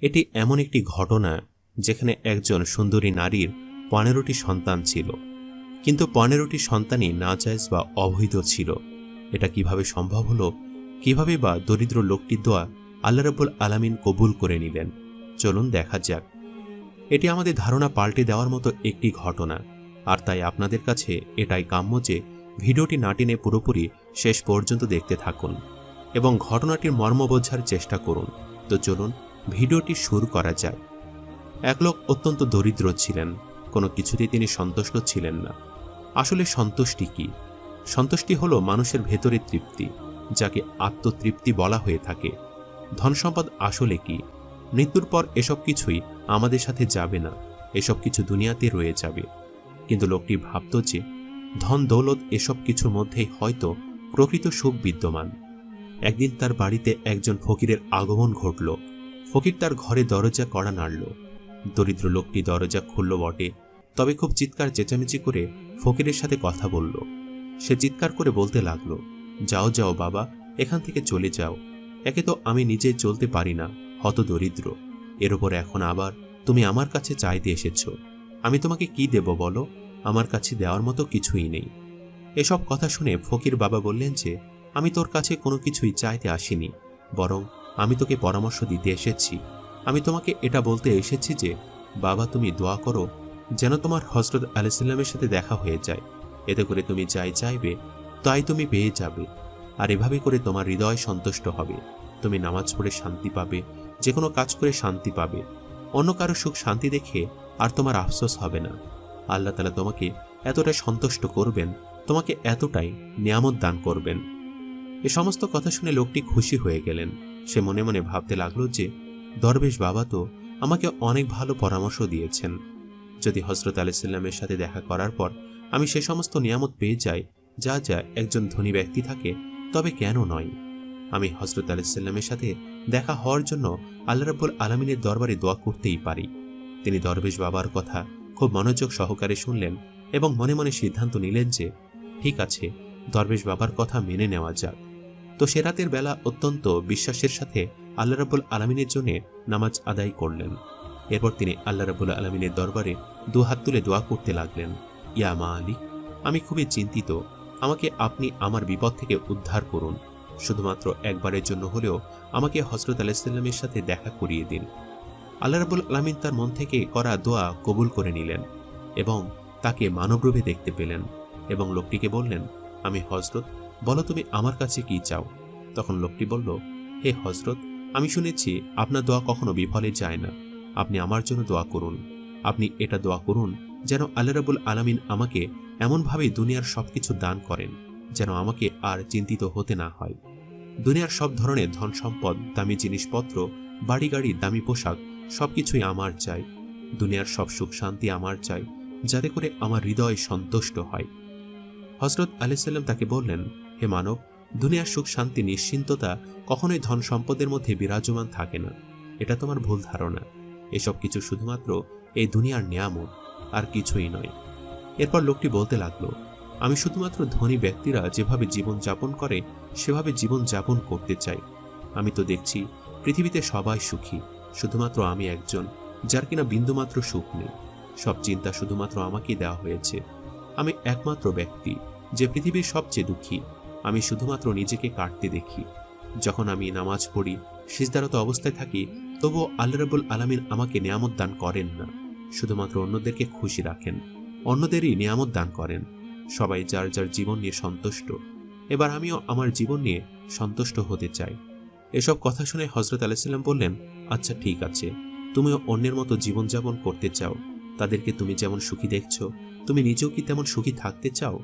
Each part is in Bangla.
এটি এমন একটি ঘটনা যেখানে একজন সুন্দরী নারীর পনেরোটি সন্তান ছিল। কিন্তু পনেরোটি সন্তানই নাজায়জ বা অবৈধ ছিল। এটা কীভাবে সম্ভব হলো? কীভাবে বা দরিদ্র লোকটির দোয়া আল্লাহ রাব্বুল আলামিন কবুল করে নিলেন? চলুন দেখা যাক। এটি আমাদের ধারণা পাল্টে দেওয়ার মতো একটি ঘটনা। আর তাই আপনাদের কাছে এটাই কাম্য যে ভিডিওটি না টেনে পুরোপুরি শেষ পর্যন্ত দেখতে থাকুন এবং ঘটনাটির মর্ম বোঝার চেষ্টা করুন। তো চলুন ভিডিওটি শুরু করা যাক। এক লোক অত্যন্ত দরিদ্র ছিলেন, কোনো কিছুতেই তিনি সন্তুষ্ট ছিলেন না। আসলে সন্তুষ্টি কি? সন্তুষ্টি হলো মানুষের ভেতরে তৃপ্তি, যাকে আত্মতৃপ্তি বলা হয়ে থাকে। ধন সম্পদ আসলে কি? মৃত্যুর পর এসব কিছুই আমাদের সাথে যাবে না, এসব কিছু দুনিয়াতে রয়ে যাবে। কিন্তু লোকটি ভাবত যে, ধন, দৌলত এসব কিছুর মধ্যেই হয়তো প্রকৃত সুখ বিদ্যমান। একদিন তার বাড়িতে একজন ফকিরের আগমন ঘটল। ফকির তার ঘরে দরজা কড়া নাড়ল। দরিদ্র লোকটি দরজা খুলল বটে। তবে খুব চিৎকার, চেঁচামেচি করে ফকিরের সাথে কথা বলল। সে চিৎকার করে বলতে লাগল, যাও যাও বাবা, এখান থেকে চলে যাও। একে তো আমি নিজে চলতে পারি না, হত দরিদ্র। এর ওপর এখন আবার তুমি আমার কাছে চাইতে এসেছ। আমি তোমাকে কি দেব বলো? আমার কাছে দেওয়ার মতো কিছুই নেই। এসব কথা শুনে ফকির বাবা বললেন যে, আমি তোর কাছে কোনো কিছুই চাইতে আসিনি, বরং আমি তোকে পরামর্শ দিতে এসেছি। আমি তোমাকে এটা বলতে এসেছি যে, বাবা তুমি দোয়া করো যেন তোমার হজরত আলাইসাল্লামের সাথে দেখা হয়ে যায়। এতে করে তুমি যাই চাইবে, তাই তুমি পেয়ে যাবে। আর এভাবে করে তোমার হৃদয় সন্তুষ্ট হবে। তুমি নামাজ পড়ে শান্তি পাবে যে কোনো কাজ করে শান্তি পাবে। অন্য কারও সুখ শান্তি দেখে আর তোমার আফসোস হবে না। আল্লাহ তালা তোমাকে এতটাই সন্তুষ্ট করবেন, তোমাকে এতটাই নিয়ামত দান করবেন। এ সমস্ত কথা শুনে লোকটি খুশি হয়ে গেলেন। সে মনে মনে ভাবতে লাগল যে, দরবেশ বাবা তো আমাকে অনেক ভালো পরামর্শ দিয়েছেন। যদি হজরত আলাইসাল্লামের সাথে দেখা করার পর আমি সে সমস্ত নিয়ামত পেয়ে যাই, যা যা একজন ধনী ব্যক্তি থাকে, তবে কেন নয়? আমি হজরত আলাইসাল্লামের সাথে দেখা হওয়ার জন্য আল্লাহ রাব্বুল আলমিনের দরবারে দোয়া করতেই পারি। তিনি দরবেশ বাবার কথা খুব মনোযোগ সহকারে শুনলেন এবং মনে মনে সিদ্ধান্ত নিলেন যে, ঠিক আছে, দরবেশ বাবার কথা মেনে নেওয়া যাক। তো সে রাতের বেলা অত্যন্ত বিশ্বাসের সাথে আল্লাহ রাবুল আলমিনের জন্য নামাজ আদায় করলেন। এরপর তিনি আল্লাহ রাবুল আলমিনের দরবারে দু হাত তুলে দোয়া করতে লাগলেন, ইয়া মা আলী আমি খুবই চিন্তিত। আমাকে আপনি আমার বিপদ থেকে উদ্ধার করুন। শুধুমাত্র একবারের জন্য হলেও আমাকে হজরত আলাইসাল্লামের সাথে দেখা করিয়ে দিন। আল্লাহ রাবুল আলমিন তার মন থেকে করা দোয়া কবুল করে নিলেন এবং তাকে মানবরূপে দেখতে পেলেন এবং লোকটিকে বললেন, আমি হজরত বলো তুমি আমার কাছে কি চাও? তখন লোকটি বলল, হে হজরত আমি শুনেছি আপনার দোয়া কখনো বিফলে যায় না। আপনি আমার জন্য দোয়া করুন। আপনি এটা দোয়া করুন যেন আল্লাহ রাবুল আলমিন আমাকে এমনভাবেই দুনিয়ার সবকিছু দান করেন, যেন আমাকে আর চিন্তিত হতে না হয়। দুনিয়ার সব ধরনের ধন সম্পদ, দামি জিনিসপত্র, বাড়ি গাড়ি, দামি পোশাক, সবকিছুই আমার চাই। দুনিয়ার সব সুখ শান্তি আমার চাই, যাতে করে আমার হৃদয় সন্তুষ্ট হয়। হজরত আলাইসাল্লাম তাকে বললেন হে মানব, দুনিয়ার সুখ, শান্তি, নিশ্চিন্ততা, কখনোই ধন সম্পদের মধ্যে বিরাজমান থাকে না। এটা তোমার ভুল ধারণা। এসব কিছু শুধুমাত্র এই দুনিয়ার নিয়ামত, আর কিছুই নয়। এরপর লোকটি বলতে লাগল, আমি শুধুমাত্র ধনী ব্যক্তিরা যেভাবে জীবন যাপন করে, সেভাবে জীবন যাপন করতে চাই। আমি তো দেখছি, পৃথিবীতে সবাই সুখী, শুধুমাত্র আমি একজন, যার কিনা বিন্দুমাত্র সুখ নেই। সব চিন্তা শুধুমাত্র আমাকেই দেওয়া হয়েছে। আমি একমাত্র ব্যক্তি, যে পৃথিবীর সবচেয়ে দুঃখী। আমি শুধুমাত্র নিজেকে কাটতে দেখি। যখন আমি নামাজ পড়ি, সিজদারত অবস্থায় থাকি, তবুও আল্লাহ রবুল আলমিন আমাকে নিয়ামত দান করেন না। শুধুমাত্র অন্যদেরকে খুশি রাখেন, অন্যদেরই নিয়ামত দান করেন। সবাই যার যার জীবন নিয়ে সন্তুষ্ট, এবার আমিও আমার জীবন নিয়ে সন্তুষ্ট হতে চাই। এসব কথা শুনে হজরত আলাইসাল্লাম বললেন আচ্ছা ঠিক আছে। তুমিও অন্যের মতো জীবনযাপন করতে চাও। তাদেরকে তুমি যেমন সুখী দেখছ, তুমি নিজেও কি তেমন সুখী থাকতে চাও?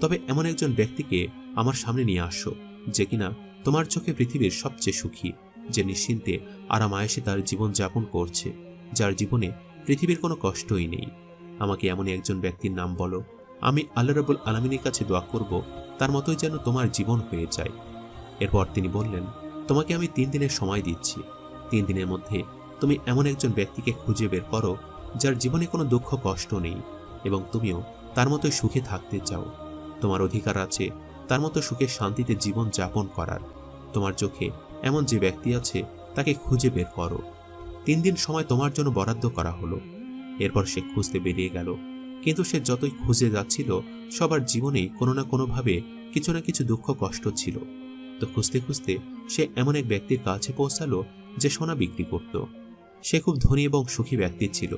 তবে এমন একজন ব্যক্তিকে আমার সামনে নিয়ে আসো, যে কিনা তোমার চোখে পৃথিবীর সবচেয়ে সুখী, যে নিশ্চিন্তে আরাম আয়েসে তার জীবন যাপন করছে, যার জীবনে পৃথিবীর কোনো কষ্টই নেই। আমাকে এমনই একজন ব্যক্তির নাম বলো। আমি আল্লাহ রাবুল আলমিনের কাছে দোয়া করব, তার মতোই যেন তোমার জীবন হয়ে যায়। এরপর তিনি বললেন, তোমাকে আমি তিন দিনের সময় দিচ্ছি। তিন দিনের মধ্যে তুমি এমন একজন ব্যক্তিকে খুঁজে বের করো, যার জীবনে কোনো দুঃখ, কষ্ট নেই, এবং তুমিও তার মতোই সুখে থাকতে চাও। তোমার অধিকার আছে, তার মতো সুখে শান্তিতে জীবন যাপন করার। তোমার চোখে এমন যে ব্যক্তি আছে, তাকে খুঁজে বের করো। তিন দিন সময় তোমার জন্য বরাদ্দ করা হলো। এরপর সে খুঁজতে বেরিয়ে গেল। কিন্তু সে যতই খুঁজে যাচ্ছিল, সবার জীবনেই কোনো না কোনোভাবে কিছু না কিছু দুঃখ কষ্ট ছিল। তো খুঁজতে খুঁজতে সে এমন এক ব্যক্তির কাছে পৌঁছালো যে সোনা বিক্রি করত। সে খুব ধনী এবং সুখী ব্যক্তি ছিল।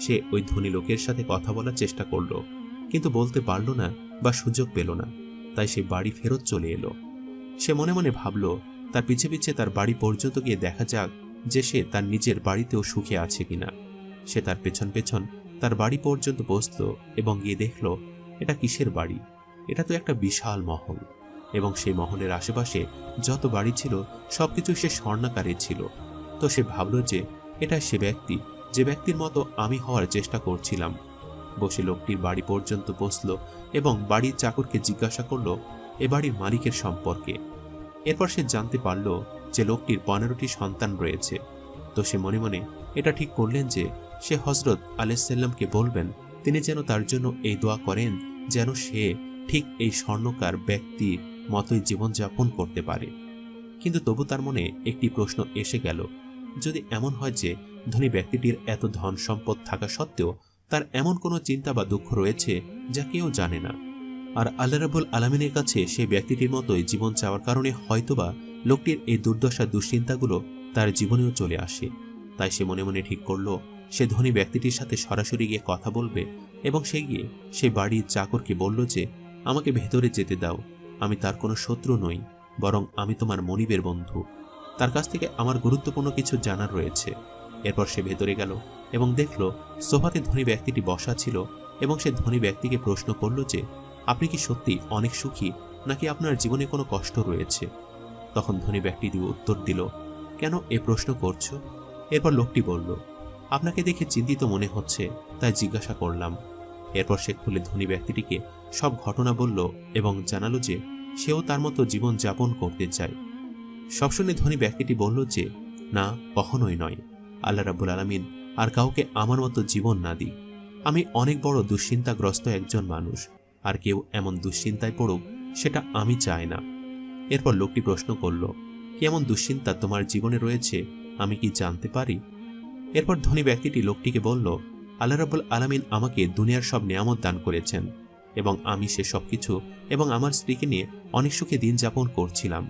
সে ওই ধনী লোকের সাথে কথা বলার চেষ্টা করল, কিন্তু বলতে পারল না বা সুযোগ পেল না। তাই সে বাড়ি ফেরত চলে এলো। সে মনে মনে ভাবল, তার পিছে পিছে তার বাড়ি পর্যন্ত গিয়ে দেখা যাক যে সে তার নিজের বাড়িতেও সুখে আছে কিনা। সে তার পেছন পেছন তার বাড়ি পর্যন্ত বসল এবং গিয়ে দেখল, এটা কিসের বাড়ি? এটা তো একটা বিশাল মহল। এবং সেই মহলের আশেপাশে যত বাড়ি ছিল সব সবকিছু সে স্বর্ণাকারের ছিল। তো সে ভাবল যে, এটা সে ব্যক্তি, যে ব্যক্তির মতো আমি হওয়ার চেষ্টা করছিলাম। বসে লোকটির বাড়ি পর্যন্ত বসল এবং বাড়ির চাকরকে জিজ্ঞাসা করল, এ বাড়ির মালিকের সম্পর্কে? এরপর সে জানতে পারল যে লোকটির পনেরোটি সন্তান রয়েছে। তো সে মনে মনে, এটা ঠিক করলেন যে সে হজরত আলাইসাল্লামকে বলবেন, তিনি যেন তার জন্য এই দোয়া করেন, যেন সে ঠিক এই স্বর্ণকার ব্যক্তির মতোই জীবনযাপন করতে পারে। কিন্তু তবু তার মনে একটি প্রশ্ন এসে গেল, যদি এমন হয় যে ধনী ব্যক্তিটির এত ধন সম্পদ থাকা সত্ত্বেও তার এমন কোনো চিন্তা বা দুঃখ রয়েছে যা কেউ জানে না। আর আল্লাহ রাবুল আলমিনের কাছে সেই ব্যক্তিটির মতোই জীবন চাওয়ার কারণে হয়তোবা লোকটির এই দুর্দশা দুশ্চিন্তাগুলো তার জীবনেও চলে আসে। তাই সে মনে মনে ঠিক করল, সে ধনী ব্যক্তিটির সাথে সরাসরি গিয়ে কথা বলবে এবং সে গিয়ে সে বাড়ির চাকরকে বলল যে, আমাকে ভেতরে যেতে দাও, আমি তার কোনো শত্রু নই, বরং আমি তোমার মনিবের বন্ধু। তার কাছ থেকে আমার গুরুত্বপূর্ণ কিছু জানার রয়েছে। এরপর সে ভেতরে গেল এবং দেখল সোফাতে ধনী ব্যক্তিটি বসা ছিল এবং সে ধনী ব্যক্তিকে প্রশ্ন করল যে, আপনি কি সত্যি অনেক সুখী নাকি আপনার জীবনে কোনো কষ্ট রয়েছে? তখন ধনী ব্যক্তিটি উত্তর দিল, কেন এ প্রশ্ন করছ? এরপর লোকটি বলল, আপনাকে দেখে চিন্তিত মনে হচ্ছে, তাই জিজ্ঞাসা করলাম। এরপর সে খুলে ধনী ব্যক্তিটিকে সব ঘটনা বলল এবং জানালো যে, সেও তার মতো জীবন যাপন করতে চায়। সব শুনে ধনী ব্যক্তিটি বলল যে, না, কখনোই নয়। আল্লাহ রাবুল আলমিন, আর কাউকে আমার মতো জীবন না দিই আমি অনেক বড় দুশ্চিন্তাগ্রস্ত একজন মানুষ, আর কেউ এমন দুশ্চিন্তায় পড়ুক, সেটা আমি চাই না। এরপর লোকটি প্রশ্ন করল, কি এমন দুশ্চিন্তা তোমার জীবনে রয়েছে? আমি কি জানতে পারি? এরপর ধনী ব্যক্তিটি লোকটিকে বলল, আল্লাহ রাবুল আলমিন আমাকে দুনিয়ার সব নিয়ামত দান করেছেন, এবং আমি সে সব কিছু এবং আমার স্ত্রীকে নিয়ে অনেক সুখে দিন যাপন করছিলাম।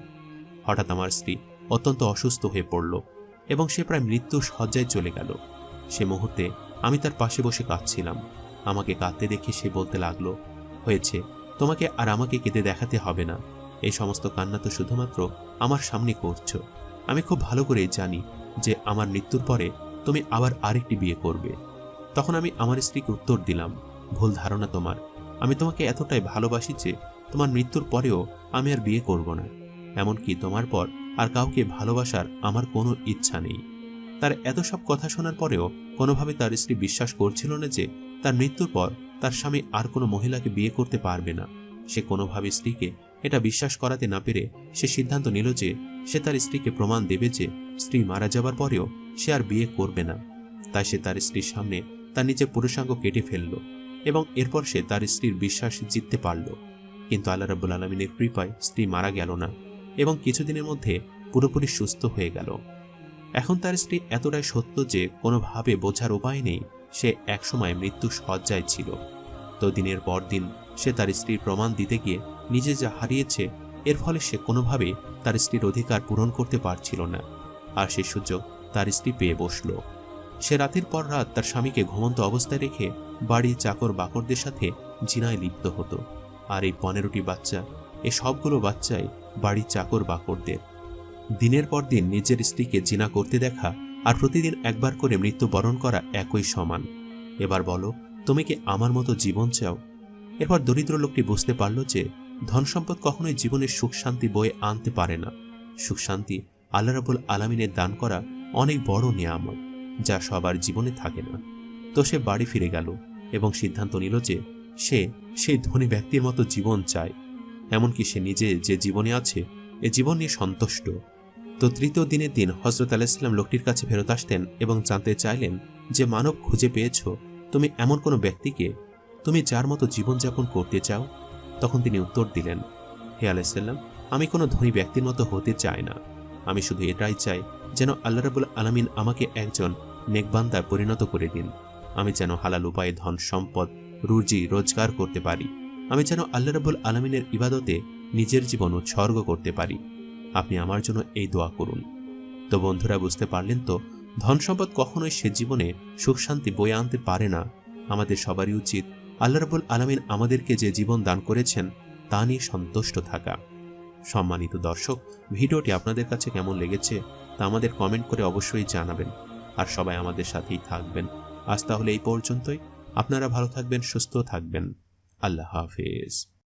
হঠাৎ আমার স্ত্রী অত্যন্ত অসুস্থ হয়ে পড়ল। এবং সে প্রায় মৃত্যু সজ্জায় চলে গেল। সে মুহূর্তে আমি তার পাশে বসে কাঁদছিলাম। আমাকে কাঁদতে দেখে সে বলতে লাগল, হয়েছে, তোমাকে আর আমাকে কেঁদে দেখাতে হবে না। এই সমস্ত কান্না তো শুধুমাত্র আমার সামনে করছ। আমি খুব ভালো করেই জানি যে আমার মৃত্যুর পরে তুমি আবার আরেকটি বিয়ে করবে। তখন আমি আমার স্ত্রীকে উত্তর দিলাম, ভুল ধারণা তোমার। আমি তোমাকে এতটাই ভালোবাসি যে তোমার মৃত্যুর পরেও আমি আর বিয়ে করব না। এমনকি তোমার পর আর কাউকে ভালোবাসার আমার কোনো ইচ্ছা নেই। তার এত সব কথা শোনার পরেও কোনোভাবে তার স্ত্রী বিশ্বাস করছিল না যে তার মৃত্যুর পর তার স্বামী আর কোনো মহিলাকে বিয়ে করতে পারবে না। সে কোনোভাবে স্ত্রীকে এটা বিশ্বাস করাতে না পেরে সে সিদ্ধান্ত নিল যে সে তার স্ত্রীকে প্রমাণ দেবে যে স্ত্রী মারা যাবার পরেও সে আর বিয়ে করবে না। তাই সে তার স্ত্রীর সামনে তার নিজের পুরুষাঙ্গ কেটে ফেলল এবং এরপর সে তার স্ত্রীর বিশ্বাস জিততে পারল। কিন্তু আল্লাহ রাবুল আলমিনের কৃপায় স্ত্রী মারা গেল না। এবং কিছুদিনের মধ্যে পুরোপুরি সুস্থ হয়ে গেল। এখন তার স্ত্রী এতটাই সত্য যে কোনোভাবে বোঝার উপায় নেই, সে একসময় মৃত্যু সজ্জায় ছিল। তো দিনের পর দিন সে তার স্ত্রীর প্রমাণ দিতে গিয়ে নিজে যা হারিয়েছে, এর ফলে সে কোনোভাবে তার স্ত্রীর অধিকার পূরণ করতে পারছিল না। আর সে সুযোগ তার স্ত্রী পেয়ে বসল। সে রাতের পর রাত তার স্বামীকে ঘুমন্ত অবস্থায় রেখে বাড়ির চাকর বাকরদের সাথে জিনায় লিপ্ত হতো। আর এই পনেরোটি বাচ্চা, এ সবগুলো বাচ্চাই বাড়ির চাকর বাকরদের। দিনের পর দিন নিজের স্ত্রীকে জিনা করতে দেখা আর প্রতিদিন একবার করে মৃত্যুবরণ করা একই সমান। এবার বলো, তুমি কি আমার মতো জীবন চাও? এরপর দরিদ্র লোকটি বুঝতে পারল যে ধন সম্পদ কখনোই জীবনের সুখ শান্তি বয়ে আনতে পারে না। সুখ শান্তি আল্লাহ রাবুল আলমিনের দান করা অনেক বড় নিয়ামত, যা সবার জীবনে থাকে না। তো সে বাড়ি ফিরে গেল এবং সিদ্ধান্ত নিল যে সে সেই ধনী ব্যক্তির মতো জীবন চায়। এমনকি সে নিজে যে জীবনে আছে, এ জীবন নিয়ে সন্তুষ্ট। তো তৃতীয় দিনের দিন হজরত আলাইসলাম লোকটির কাছে ফেরত আসতেন এবং জানতে চাইলেন যে, মানব খুঁজে পেয়েছ? তুমি এমন কোনো ব্যক্তিকে? তুমি যার মতো জীবনযাপন করতে চাও? তখন তিনি উত্তর দিলেন, হে আলাইসাল্লাম আমি কোনো ধনী ব্যক্তির মতো হতে চাই না। আমি শুধু এটাই চাই যেন আল্লাহ রাবুল আলামিন আমাকে একজন নেকবান্দায় পরিণত করে দিন। আমি যেন হালাল উপায়ে ধন সম্পদ, রুজি, রোজগার করতে পারি। আমি যেন আল্লাহ রাবুল আলমিনের ইবাদতে নিজের জীবন উৎসর্গ করতে পারি। আপনি আমার জন্য এই দোয়া করুন। তো বন্ধুরা, বুঝতে পারলেন তো, ধন সম্পদ কখনোই সে জীবনে সুখ শান্তি বয়ে আনতে পারে না। আমাদের সবারই উচিত আল্লাহ রাবুল আলমিন আমাদেরকে যে জীবন দান করেছেন, তা নিয়ে সন্তুষ্ট থাকা। সম্মানিত দর্শক, ভিডিওটি আপনাদের কাছে কেমন লেগেছে, তা আমাদের কমেন্ট করে অবশ্যই জানাবেন। আর সবাই আমাদের সাথেই থাকবেন। আজ তাহলে এই পর্যন্তই। আপনারা ভালো থাকবেন, সুস্থ থাকবেন। আল্লাহ হাফেজ।